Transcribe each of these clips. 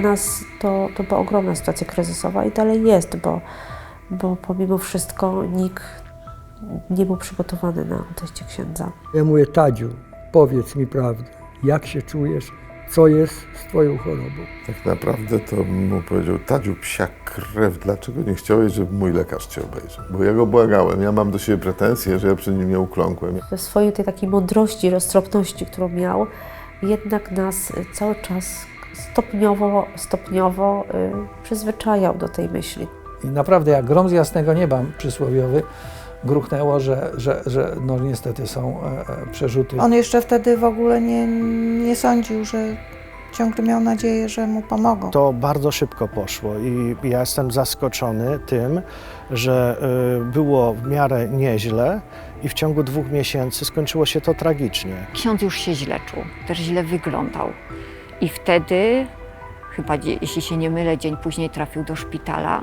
Dla nas to, to była ogromna sytuacja kryzysowa i dalej jest, bo, bo pomimo wszystko nikt nie był przygotowany na odejście księdza. Ja mówię, Tadziu, powiedz mi prawdę, jak się czujesz, co jest z twoją chorobą. Tak naprawdę to mu powiedział, Tadziu, psia krew, dlaczego nie chciałeś, żeby mój lekarz cię obejrzał? Bo ja go błagałem, ja mam do siebie pretensje, że ja przy nim nie ukląkłem. We swojej tej takiej mądrości, roztropności, którą miał, jednak nas cały czas stopniowo, stopniowo y, przyzwyczajał do tej myśli. I naprawdę jak grom z jasnego nieba przysłowiowy gruchnęło, że, że, że no niestety są e, e, przerzuty. On jeszcze wtedy w ogóle nie, nie sądził, że ciągle miał nadzieję, że mu pomogą. To bardzo szybko poszło i ja jestem zaskoczony tym, że y, było w miarę nieźle i w ciągu dwóch miesięcy skończyło się to tragicznie. Ksiądz już się źle czuł, też źle wyglądał. I wtedy, chyba jeśli się nie mylę, dzień później trafił do szpitala,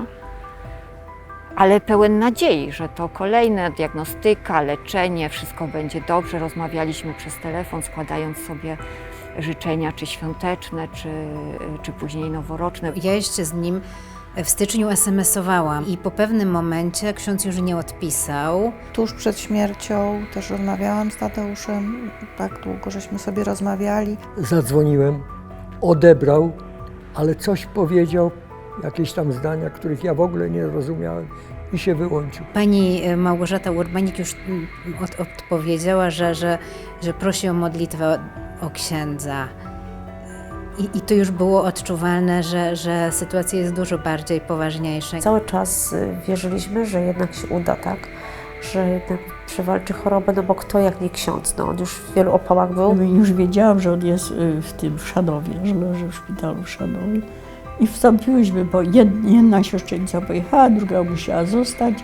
ale pełen nadziei, że to kolejna diagnostyka, leczenie, wszystko będzie dobrze. Rozmawialiśmy przez telefon, składając sobie życzenia, czy świąteczne, czy, czy później noworoczne. Ja jeszcze z nim w styczniu SMS-owałam i po pewnym momencie ksiądz już nie odpisał. Tuż przed śmiercią też rozmawiałam z Tadeuszem, tak długo żeśmy sobie rozmawiali. Zadzwoniłem, odebrał, ale coś powiedział, jakieś tam zdania, których ja w ogóle nie rozumiałem i się wyłączył. Pani e, Małgorzata Urbanik już mm, od, odpowiedziała, że, że, że prosi o modlitwę o księdza. I, I to już było odczuwalne, że, że sytuacja jest dużo bardziej poważniejsza. Cały czas y, wierzyliśmy, że jednak się uda, tak? Że jednak przewalczy chorobę, no bo kto jak nie ksiądz? No, on już w wielu opałach był. Już wiedziałam, że on jest y, w tym w Szanowie, że leży w szpitalu w Szanowie. I wstąpiłyśmy, bo jed- jedna siostrzenica pojechała, druga musiała zostać.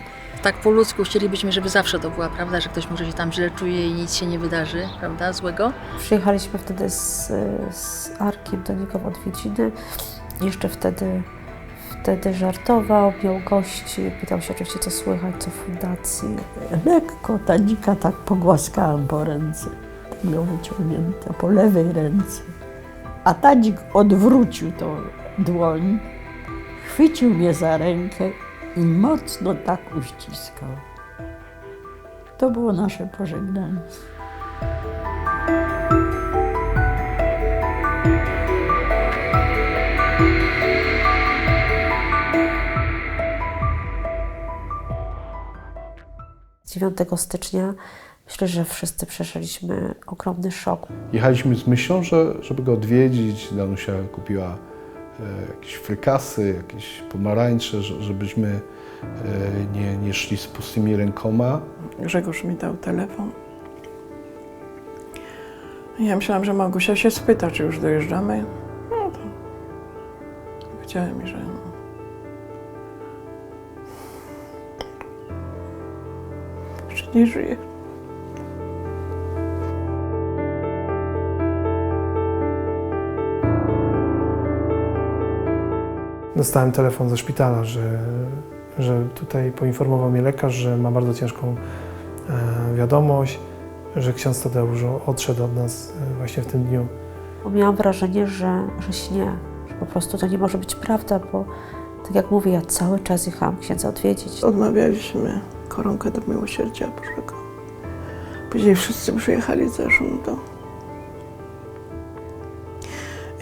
tak po ludzku chcielibyśmy, żeby zawsze to była prawda, że ktoś może się tam źle czuje i nic się nie wydarzy, prawda, złego. Przyjechaliśmy wtedy z, z Arkiem do niego w odwiedziny. Jeszcze wtedy, wtedy żartował, miał gości, pytał się oczywiście, co słychać, co w fundacji. Lekko Tadzika tak pogłaskałam po ręce. Miał wyciągnięte po lewej ręce. A Tadzik odwrócił tą dłoń, chwycił mnie za rękę i mocno tak uściskał. To było nasze pożegnanie. 9 stycznia myślę, że wszyscy przeżyliśmy ogromny szok. Jechaliśmy z myślą, że, żeby go odwiedzić. Danusia kupiła e, jakieś frykasy, jakieś pomarańcze, że- żebyśmy e, nie, nie szli z pustymi rękoma. Grzegorz mi dał telefon. Ja myślałam, że Małgosia się spyta, czy już dojeżdżamy. No to powiedziałem mi, że nie żyje. Dostałem telefon ze szpitala, że, że tutaj poinformował mnie lekarz, że ma bardzo ciężką e, wiadomość, że ksiądz Tadeusz odszedł od nas e, właśnie w tym dniu. Bo miałam wrażenie, że, że śnie, że po prostu to nie może być prawda, bo tak jak mówię, ja cały czas jechałam księdza odwiedzić. Odmawialiśmy koronkę do miłosierdzia Bożego. Później wszyscy przyjechali zeszłą to.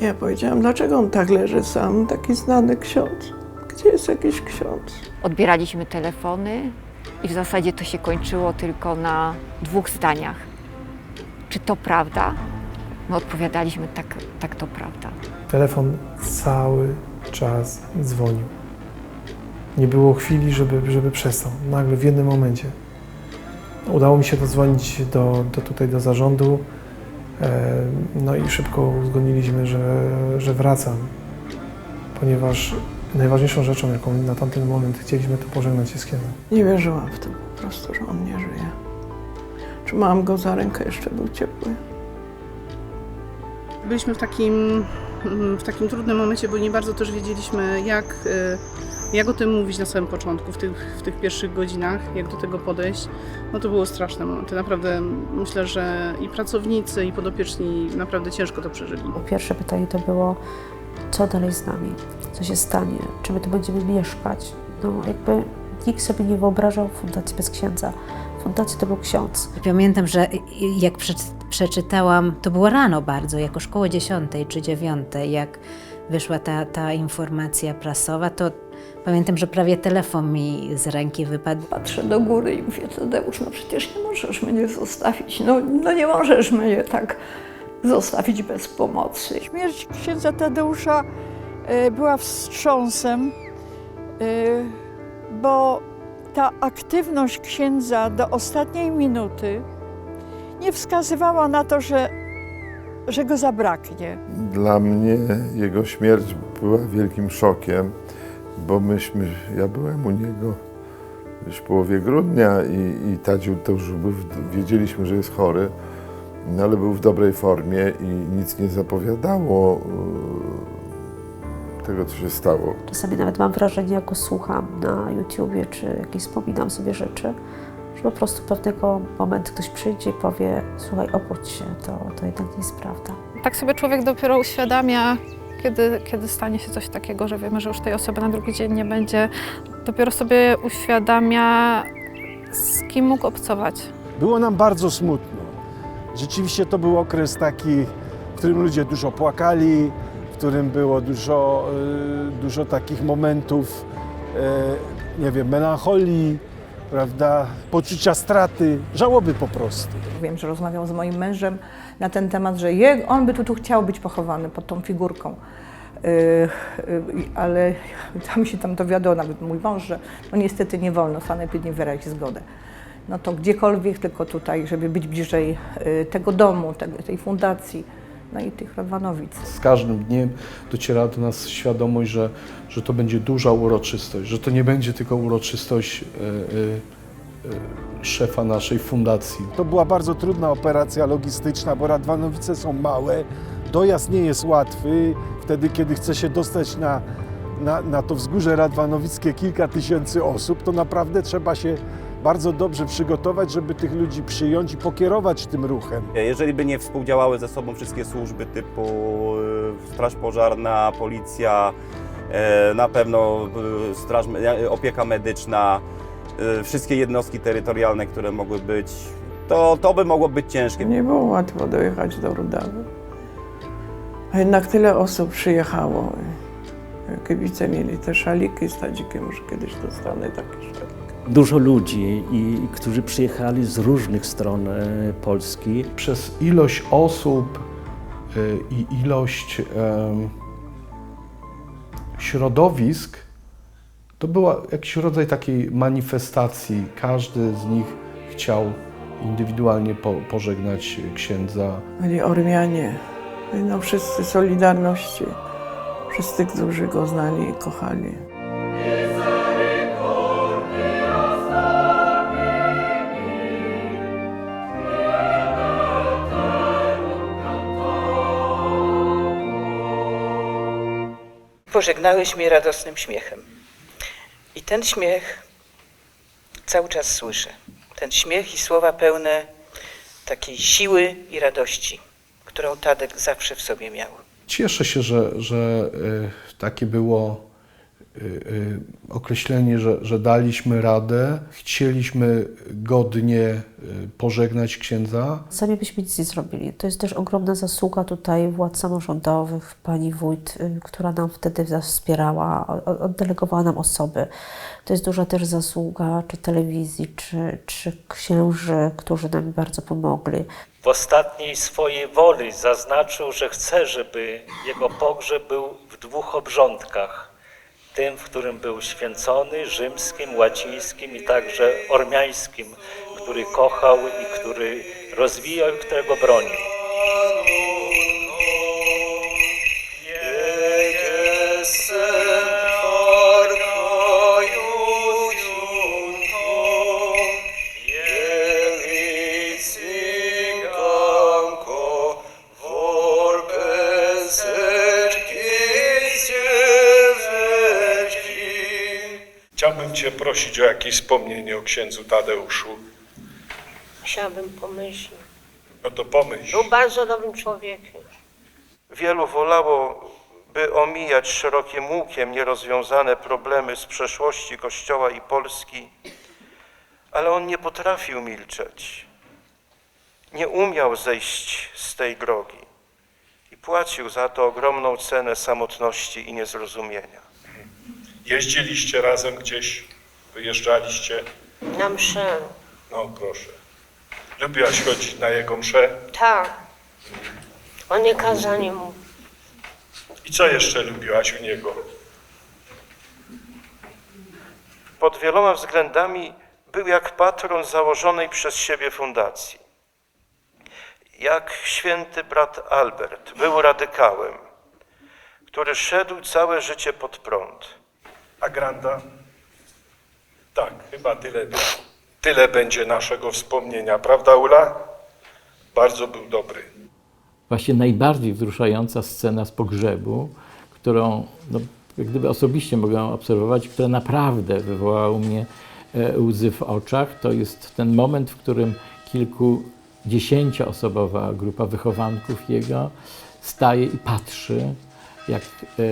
Ja powiedziałam, dlaczego on tak leży sam, taki znany ksiądz? Gdzie jest jakiś ksiądz? Odbieraliśmy telefony i w zasadzie to się kończyło tylko na dwóch zdaniach. Czy to prawda? My odpowiadaliśmy tak, tak to prawda. Telefon cały czas dzwonił. Nie było chwili, żeby, żeby przestał. Nagle w jednym momencie. Udało mi się dodzwonić do, do tutaj do zarządu. e, No i szybko uzgodniliśmy, że, że wracam, ponieważ najważniejszą rzeczą, jaką na tamten moment chcieliśmy, to pożegnać się z. Nie wierzyłam w to po prostu, że on nie żyje. Trzymałam go za rękę, jeszcze był ciepły. Byliśmy w takim, w takim trudnym momencie, bo nie bardzo też wiedzieliśmy, jak, e, jak o tym mówić na samym początku, w tych, w tych pierwszych godzinach, jak do tego podejść. No to było straszne momenty. Naprawdę myślę, że i pracownicy, i podopieczni naprawdę ciężko to przeżyli. Pierwsze pytanie to było, co dalej z nami, co się stanie, czy my tu będziemy mieszkać. No jakby nikt sobie nie wyobrażał fundacji bez księdza. Fundacja to był ksiądz. Pamiętam, że jak prze, przeczytałam, to było rano bardzo, jakoś koło 10 czy 9, jak wyszła ta, ta informacja prasowa, to pamiętam, że prawie telefon mi z ręki wypadł. Patrzę do góry i mówię, Tadeusz, no przecież nie możesz mnie zostawić, no, no nie możesz mnie tak zostawić bez pomocy. Śmierć księdza Tadeusza e, była wstrząsem, e, bo ta aktywność księdza do ostatniej minuty nie wskazywała na to, że, że go zabraknie. Dla mnie jego śmierć była wielkim szokiem, bo myśmy, ja byłem u niego w połowie grudnia i, i Tadziu to już był, wiedzieliśmy, że jest chory, no ale był w dobrej formie i nic nie zapowiadało e, tego, co się stało. Czasami nawet mam wrażenie, jak go słucham na YouTubie, czy jakieś wspominam sobie rzeczy, że po prostu pewnego momentu ktoś przyjdzie i powie, słuchaj, obudź się, to, to jednak nie jest prawda. Tak sobie człowiek dopiero uświadamia, kiedy, kiedy stanie się coś takiego, że wiemy, że już tej osoby na drugi dzień nie będzie. Dopiero sobie uświadamia, z kim mógł obcować. Było nam bardzo smutno. Rzeczywiście to był okres taki, w którym ludzie dużo płakali, w którym było dużo, y, dużo takich momentów, y, nie wiem, melancholii, prawda, poczucia straty, żałoby po prostu. Wiem, że rozmawiał z moim mężem na ten temat, że je, on by tu, tu chciał być pochowany pod tą figurką. Yy, yy, ale tam się tam dowiadał nawet mój mąż, że no niestety nie wolno, sanepid nie wyrazi zgodę. No to gdziekolwiek, tylko tutaj, żeby być bliżej yy, tego domu, tej fundacji, no i tych Radwanowic. Z każdym dniem dociera do nas świadomość, że, że to będzie duża uroczystość, że to nie będzie tylko uroczystość e, e, szefa naszej fundacji. To była bardzo trudna operacja logistyczna, bo Radwanowice są małe, dojazd nie jest łatwy. Wtedy, kiedy chce się dostać na, na, na to wzgórze radwanowickie kilka tysięcy osób, to naprawdę trzeba się bardzo dobrze przygotować, żeby tych ludzi przyjąć i pokierować tym ruchem. Jeżeli by nie współdziałały ze sobą wszystkie służby typu y, Straż Pożarna, Policja, y, na pewno y, straż, opieka medyczna, y, wszystkie jednostki terytorialne, które mogły być, to, to by mogło być ciężkie. Nie było łatwo dojechać do Rudawy. A jednak tyle osób przyjechało. Kibice mieli te szaliki z tadzikiem, że kiedyś dostanę takie szaliki. Dużo ludzi, i, którzy przyjechali z różnych stron e, Polski. Przez ilość osób y, i ilość środowisk, to była jakiś rodzaj takiej manifestacji. Każdy z nich chciał indywidualnie po, pożegnać księdza. Byli Ormianie, no wszyscy Solidarności, wszyscy, którzy go znali i kochali. Pożegnałeś mnie radosnym śmiechem. Ten śmiech cały czas słyszę. Ten śmiech i słowa pełne takiej siły i radości, którą Tadek zawsze w sobie miał. Cieszę się, że, że y, takie było określenie, że, że daliśmy radę. Chcieliśmy godnie y, pożegnać księdza. Sami byśmy nic nie zrobili. To jest też ogromna zasługa tutaj władz samorządowych, pani wójt, y, która nam wtedy wspierała, oddelegowała nam osoby. To jest duża też zasługa czy telewizji, czy, czy księży, którzy nam bardzo pomogli. W ostatniej swojej woli zaznaczył, że chce, żeby jego pogrzeb był w dwóch obrządkach. Tym, w którym był święcony, rzymskim, łacińskim i także ormiańskim, który kochał i który rozwijał i którego bronił. Cię prosić o jakieś wspomnienie o księdzu Tadeuszu. Musiałabym pomyśleć. No to pomyśl. Był bardzo dobrym człowiekiem. Wielu wolało by omijać szerokim łukiem nierozwiązane problemy z przeszłości Kościoła i Polski, ale on nie potrafił milczeć. Nie umiał zejść z tej drogi i płacił za to ogromną cenę samotności i niezrozumienia. Jeździliście razem gdzieś, wyjeżdżaliście? Na mszę. No proszę. Lubiłaś chodzić na jego mszę? Tak. On nie kazali mu. I co jeszcze lubiłaś u niego? Pod wieloma względami był jak patron założonej przez siebie fundacji. Jak święty brat Albert był radykałem, który szedł całe życie pod prąd. A Granda? Tak, chyba tyle, tyle będzie naszego wspomnienia, prawda Ula? Bardzo był dobry. Właśnie najbardziej wzruszająca scena z pogrzebu, którą no, jak gdyby osobiście mogłem obserwować, która naprawdę wywołała u mnie e, łzy w oczach, to jest ten moment, w którym kilkudziesięcioosobowa grupa wychowanków jego staje i patrzy, jak e,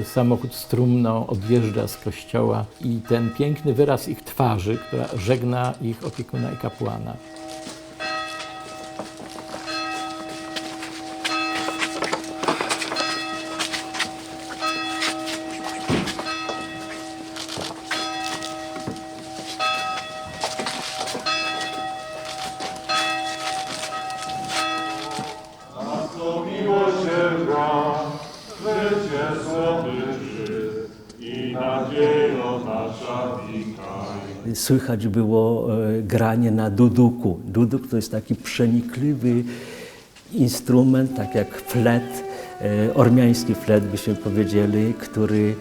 e, samochód z trumną odjeżdża z kościoła i ten piękny wyraz ich twarzy, która żegna ich opiekuna i kapłana. Słychać było e, granie na duduku. Duduk to jest taki przenikliwy instrument, tak jak flet, e, ormiański flet byśmy powiedzieli, który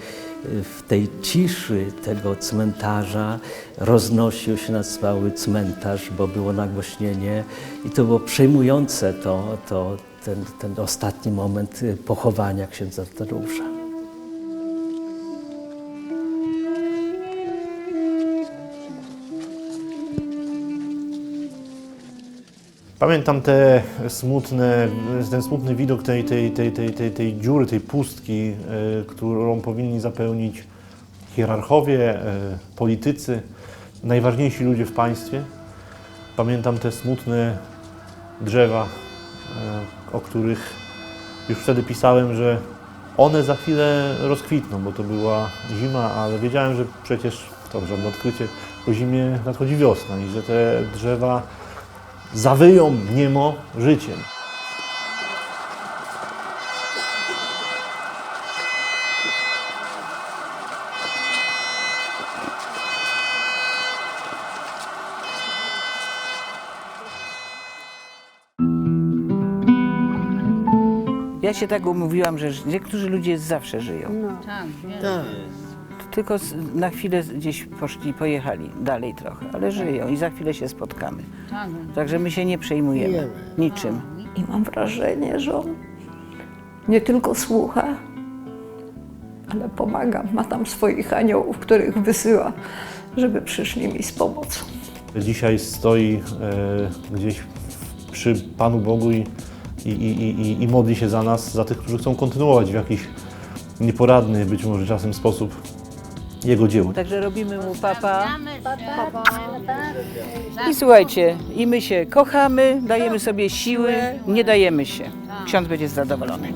e, w tej ciszy tego cmentarza roznosił się na cały cmentarz, bo było nagłośnienie i to było przejmujące to, to, ten, ten ostatni moment pochowania księdza Tadeusza. Pamiętam te smutne, ten smutny widok tej, tej, tej, tej, tej, tej dziury, tej pustki, e, którą powinni zapełnić hierarchowie, e, politycy, najważniejsi ludzie w państwie. Pamiętam te smutne drzewa, e, o których już wtedy pisałem, że one za chwilę rozkwitną, bo to była zima, ale wiedziałem, że przecież to żadne odkrycie, po zimie nadchodzi wiosna i że te drzewa zawyją niemo życiem. Ja się tak umówiłam, że niektórzy ludzie zawsze żyją. Tak, Tak. Tylko na chwilę gdzieś poszli, pojechali dalej trochę, ale żyją i za chwilę się spotkamy. Tak. Także my się nie przejmujemy niczym. I mam wrażenie, że on nie tylko słucha, ale pomaga. Ma tam swoich aniołów, których wysyła, żeby przyszli mi z pomocą. Dzisiaj stoi e, gdzieś przy Panu Bogu i, i, i, i, i modli się za nas, za tych, którzy chcą kontynuować w jakiś nieporadny być może czasem sposób Jego dzieło. Także robimy mu papa. I słuchajcie, i my się kochamy, dajemy sobie siły, nie dajemy się. Ksiądz będzie zadowolony.